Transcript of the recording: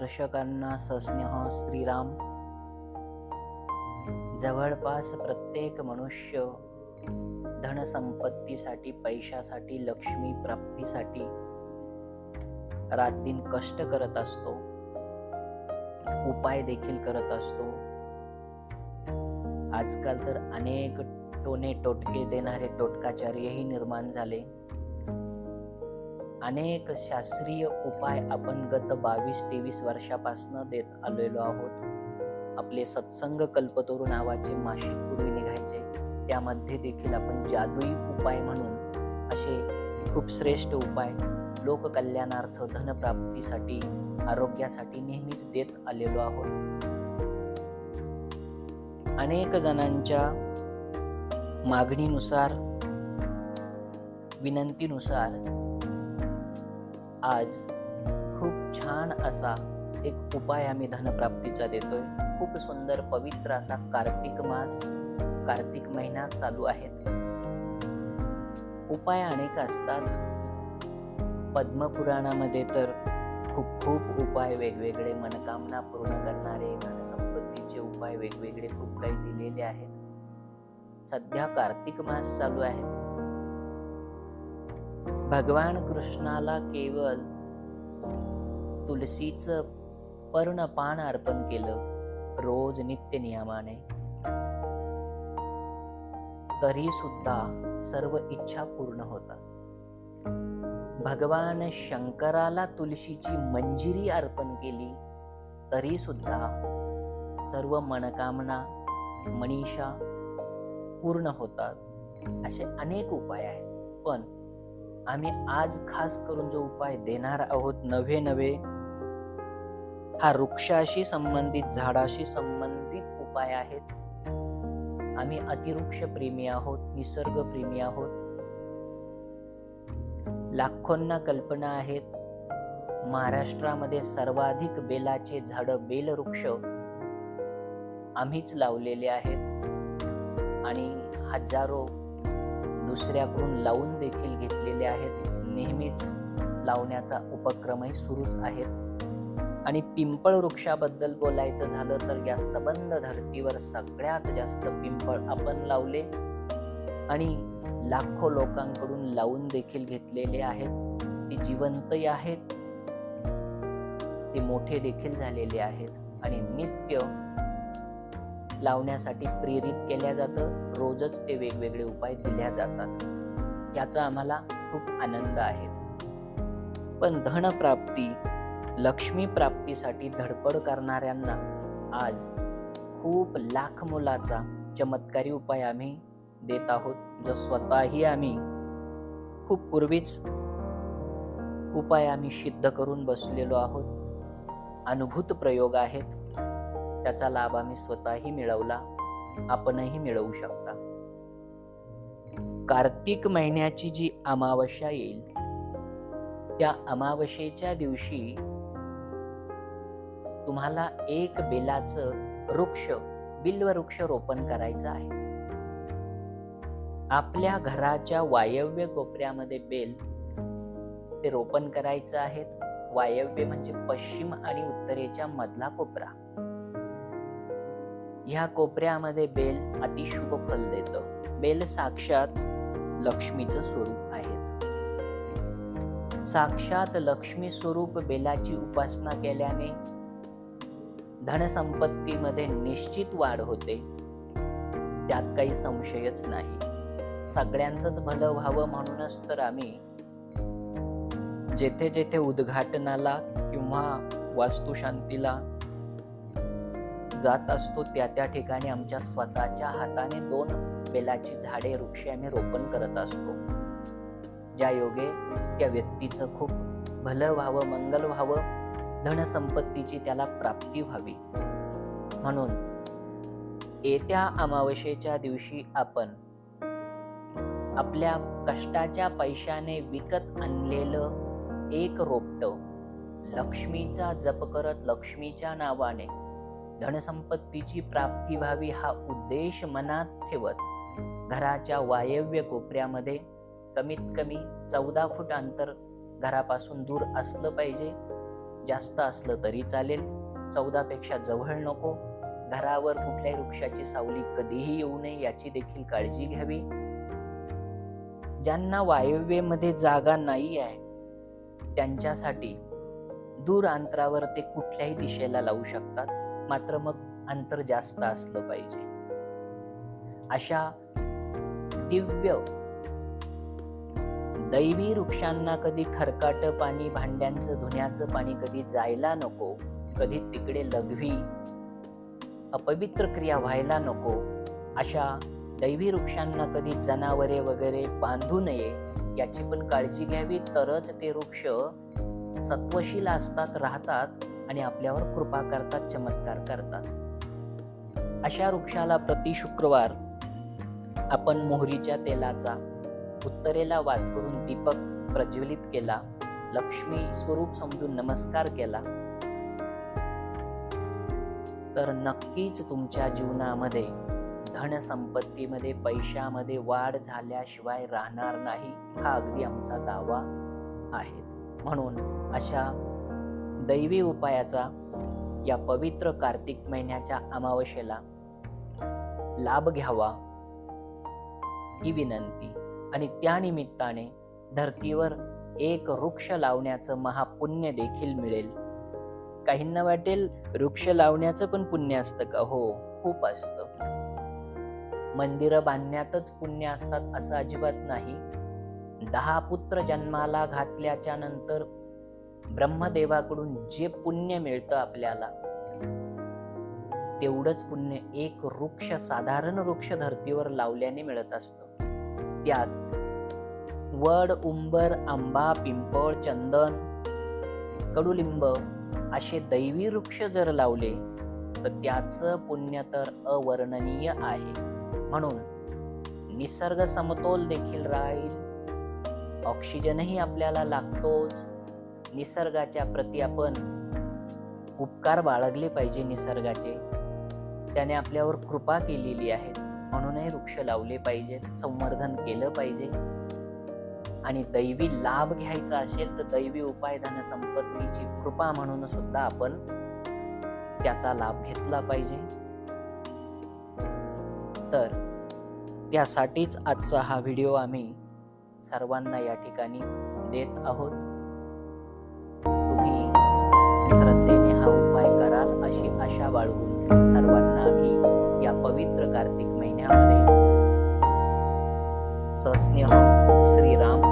दर्शकांना सस्नेह श्रीराम. जवळपास प्रत्येक मनुष्य धनसंपत्तीसाठी पैशासाठी लक्ष्मी प्राप्तीसाठी रातदिन कष्ट करत असतो. उपाय देखील करत असतो. आजकाल तर अनेक टोने टोटके देणारे टोटकाचार्यही निर्माण झाले. अनेक शास्त्रीय उपाय आपण गत बावीस तेवीस वर्षापासून देत आलेलो आहोत. आपले सत्संग कल्पतरू नावाचे मासिक पूर्वी निघायचे. त्यामध्ये देखील आपण जादुई उपाय म्हणून असे खूप श्रेष्ठ उपाय लोककल्याणार्थ धनप्राप्तीसाठी आरोग्यासाठी नेहमीच देत आलेलो आहोत. अनेक जणांच्या मागणीनुसार विनंतीनुसार आज खूप छान असा एक उपाय आम्ही धनप्राप्तीचा देतोय. खूप सुंदर पवित्र असा कार्तिक मास कार्तिक महिना चालू आहेत उपाय अनेक असतात. पद्मपुराणामध्ये तर खूप खूप उपाय वेगवेगळे मनकामना पूर्ण करणारे धनसंपत्तीचे उपाय वेगवेगळे खूप काही दिलेले आहेत. सध्या कार्तिक मास चालू आहे भगवान कृष्णाला केवळ तुलसीचं पर्णपान अर्पण केलं रोज नित्य नियमाने. तरी सुद्धा सर्व इच्छा पूर्ण होतात. भगवान शंकराला तुलशीची मंजिरी अर्पण केली तरी सुद्धा सर्व मनकामना मनीषा पूर्ण होतात असे अनेक उपाय आहेत. पण आम्ही आज खास करून जो उपाय देणार आहोत नवे नवे हा वृक्षाशी संबंधित झाडाशी संबंधित उपाय आहेत. आम्ही अतिवृक्ष प्रेमी आहोत निसर्ग प्रेमी आहोत. लाखोंना कल्पना आहेत. महाराष्ट्रामध्ये सर्वाधिक बेलाचे झाड बेलवृक्ष आम्हीच लावलेले आहेत. आणि हजारो दुसऱ्याकडून लावून देखील घेतलेले आहेत. नेहमीच लावण्याचा उपक्रमही सुरूच आहे. आणि पिंपळ वृक्षाबद्दल बोलायचं झालं तर या सबंध धर्तीवर सगळ्यात जास्त पिंपळ आपण लावले आणि लाखो लोकांकडून लावून देखील घेतलेले आहेत. ते जिवंतही आहेत. ते मोठे देखील झालेले आहेत. आणि नित्य लावण्यासाठी प्रेरित केल्या जातं. रोजच ते वेगवेगळे उपाय दिल्या जातात. याचा आम्हाला खूप आनंद आहे. पण धनप्राप्ती लक्ष्मी प्राप्तीसाठी धडपड करणाऱ्यांना आज खूप लाख मुलाचा चमत्कारी उपाय आम्ही देत आहोत जो स्वतःही आम्ही खूप पूर्वीच उपाय आम्ही सिद्ध करून बसलेलो आहोत. अनुभूत प्रयोग आहेत. त्याचा लाभ आम्ही स्वतःही मिळवला आपणही मिळवू शकता. कार्तिक महिन्याची जी अमावस्या येईल त्या अमावस्येच्या दिवशी तुम्हाला एक बेलाचं वृक्ष बिल्व वृक्ष रोपण करायचं आहे. आपल्या घराच्या वायव्य कोपऱ्यामध्ये बेल ते रोपण करायचं आहे. वायव्य म्हणजे पश्चिम आणि उत्तरेच्या मधला कोपरा. ह्या कोपऱ्यामध्ये बेल अतिशुभ फल देतं. बेल साक्षात लक्ष्मीचं स्वरूप आहे. साक्षात लक्ष्मी स्वरूप बेलाची उपासना केल्याने धनसंपत्तीमध्ये निश्चित वाढ होते. त्यात काही संशयच नाही. सगळ्यांचंच भलं व्हावं म्हणूनच तर आम्ही जेथे जेथे उद्घाटनाला किंवा वास्तुशांतीला जात असतो त्या त्या ठिकाणी आमच्या स्वतःच्या हाताने दोन बेलाची झाडे वृक्ष आम्ही रोपण करत असतो. ज्या योगे त्या व्यक्तीचं खूप भलं व्हावं मंगल व्हावं धनसंपत्तीची त्याला प्राप्ती व्हावी. म्हणून येत्या अमावस्येच्या दिवशी आपण आपल्या कष्टाच्या पैशाने विकत आणलेलं एक रोपट लक्ष्मीचा जप करत लक्ष्मीच्या नावाने धनसंपत्तीची प्राप्ती व्हावी हा उद्देश मनात ठेवत घराच्या वायव्य कोपऱ्यामध्ये कमीत कमी चौदा फूट अंतर घरापासून दूर असलं पाहिजे. जास्त असलं तरी चालेल. चौदापेक्षा जवळ नको. घरावर कुठल्याही वृक्षाची सावली कधीही येऊ नये याची देखील काळजी घ्यावी. ज्यांना वायव्येमध्ये जागा नाही आहे त्यांच्यासाठी दूर अंतरावर ते कुठल्याही दिशेला लावू शकतात. मात्र मग अंतर जास्त असलं पाहिजे. अशा दिव्य दैवी वृक्षांना कधी खरकाट पाणी भांड्यांचं धुण्याचं पाणी कधी जायला नको कधी तिकडे लघवी अपवित्र क्रिया व्हायला नको अशा दैवी वृक्षांना कधी जनावरे वगैरे बांधू नये याची पण काळजी घ्यावी. तरच ते वृक्ष सत्वशील असतात राहतात. आणि आपल्यावर कृपा करतात चमत्कार करतात. अशा वृक्षाला प्रति शुक्रवार आपण मोहरीच्या तेलाचा उत्तरेला वाद करून दीपक प्रज्वलित केला लक्ष्मी स्वरूप समजून नमस्कार केला. तर नक्कीच तुमच्या जीवनामध्ये धनसंपत्तीमध्ये पैशामध्ये वाढ झाल्याशिवाय राहणार नाही हा अगदी आमचा दावा आहे. म्हणून अशा दैवी उपायाचा या पवित्र कार्तिक महिन्याच्या अमावस्येला लाभ घ्यावा ही विनंती. आणि त्यानिमित्ताने धर्तीवर एक वृक्ष लावण्याचं महापुण्य देखील मिळेल. काहींना वाटेल वृक्ष लावण्याचं पण पुण्य असतं का? हो खूप असतं. मंदिरं बांधण्यातच पुण्य असतात असं अजिबात नाही. दहा पुत्र जन्माला घातल्याच्या नंतर ब्रह्मदेवाकडून जे पुण्य मिळतं आपल्याला तेवढंच पुण्य एक वृक्ष साधारण वृक्ष धर्तीवर लावल्याने मिळत असतं. त्यात वड उंबर आंबा पिंपळ चंदन कडुलिंब असे दैवी वृक्ष जर लावले तर त्याचं पुण्य तर अवर्णनीय आहे. म्हणून निसर्ग समतोल देखील राहील. ऑक्सिजनही आपल्याला लागतोच. निसर्गाच्या प्रती आपण उपकार बाळगले पाहिजे निसर्गाचे. त्याने आपल्यावर कृपा केलेली आहे. म्हणूनही वृक्ष लावले पाहिजेत संवर्धन केलं पाहिजे. आणि दैवी लाभ घ्यायचा असेल तर दैवी उपाय धनसंपत्तीची कृपा म्हणून सुद्धा आपण त्याचा लाभ घेतला पाहिजे. तर त्यासाठीच आजचा हा व्हिडिओ आम्ही सर्वांना या ठिकाणी देत आहोत. आशा बाळगून सर्वांना आम्ही या पवित्र कार्तिक महिन्यामध्ये सस्नेह श्रीराम